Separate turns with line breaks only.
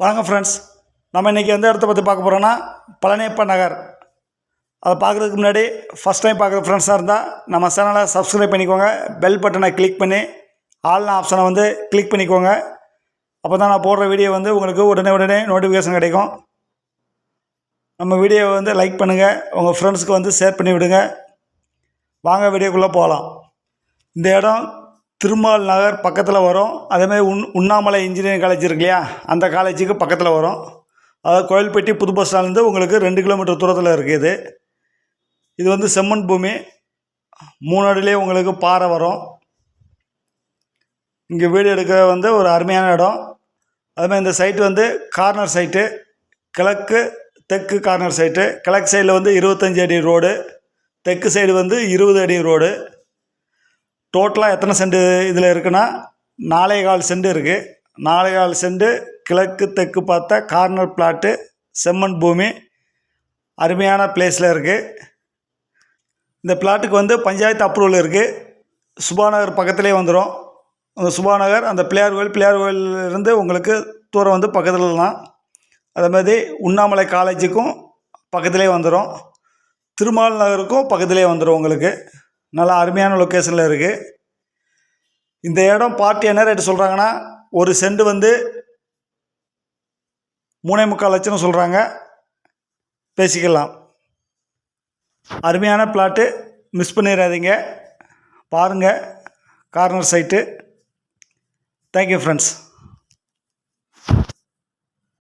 வணக்கம் ஃப்ரெண்ட்ஸ் நம்ம இன்றைக்கி எந்த இடத்த பற்றி பார்க்க போகிறோன்னா பழனியப்ப நகர். அதை பார்க்குறதுக்கு முன்னாடி ஃபஸ்ட் டைம் பார்க்குற ஃப்ரெண்ட்ஸாக இருந்தால் நம்ம சேனலை சப்ஸ்கிரைப் பண்ணிக்கோங்க. பெல் பட்டனை கிளிக் பண்ணி ஆல்ன ஆப்ஷனை வந்து கிளிக் பண்ணிக்கோங்க. அப்போ தான் நான் போடுற வீடியோ வந்து உங்களுக்கு உடனே உடனே நோட்டிஃபிகேஷன் கிடைக்கும். நம்ம வீடியோவை வந்து லைக் பண்ணுங்கள் உங்கள் ஃப்ரெண்ட்ஸுக்கு வந்து ஷேர் பண்ணி விடுங்க. வாங்க வீடியோக்குள்ளே போகலாம் இந்த இடம் திருமால் நகர் பக்கத்தில் வரும். அதேமாதிரி உன் உண்ணாமலை இன்ஜினியரிங் காலேஜ் இருக்கு இல்லையா? அந்த காலேஜுக்கு பக்கத்தில் வரும். அதாவது கோயில்பட்டி புது பஸ் ஸ்டாண்ட்லேருந்து உங்களுக்கு ரெண்டு கிலோமீட்டர் தூரத்தில் இருக்குது இது. வந்து செம்மண் பூமி. மூணு அடியிலே உங்களுக்கு பாறை வரும். இங்கே வீடு எடுக்க வந்து ஒரு அருமையான இடம். அதுமாதிரி இந்த சைட்டு வந்து கார்னர் சைட்டு கிழக்கு தெற்கு கார்னர் சைட்டு கிழக்கு சைடில் வந்து இருபத்தஞ்சி அடி ரோடு தெற்கு சைடு வந்து இருபது அடி ரோடு டோட்டலாக எத்தனை சென்ட் இதில் இருக்குன்னா நாலே கால் சென்ட் இருக்குது நாலே கால் சென்ட் கிழக்கு தெற்கு பார்த்த கார்னர் பிளாட்டு செம்மண் பூமி அருமையான பிளேஸில் இருக்குது இந்த பிளாட்டுக்கு வந்து பஞ்சாயத்து அப்ரூவல் இருக்குது சுபாநகர் பக்கத்துலேயே வந்துடும் அந்த சுபாநகர் அந்த பிள்ளையார் கோயில் பிள்ளையார் கோயிலிருந்து உங்களுக்கு தூரம் வந்து பக்கத்தில் தான் அதே மாதிரி உண்ணாமலை காலேஜுக்கும் பக்கத்துலேயே வந்துடும் திருமால் நகருக்கும் பக்கத்துலேயே வந்துடும் உங்களுக்கு. நல்லா அருமையான லொக்கேஷனில் இருக்குது இந்த இடம் பார்ட்டி என்ன ரேட்டு சொல்கிறாங்கன்னா ஒரு செண்டு வந்து மூணே முக்கால் லட்சம் சொல்கிறாங்க பேசிக்கலாம். அருமையான பிளாட்டு மிஸ் பண்ணிடாதீங்க. பாருங்கள் கார்னர் சைட்டு தேங்க்யூ ஃப்ரெண்ட்ஸ்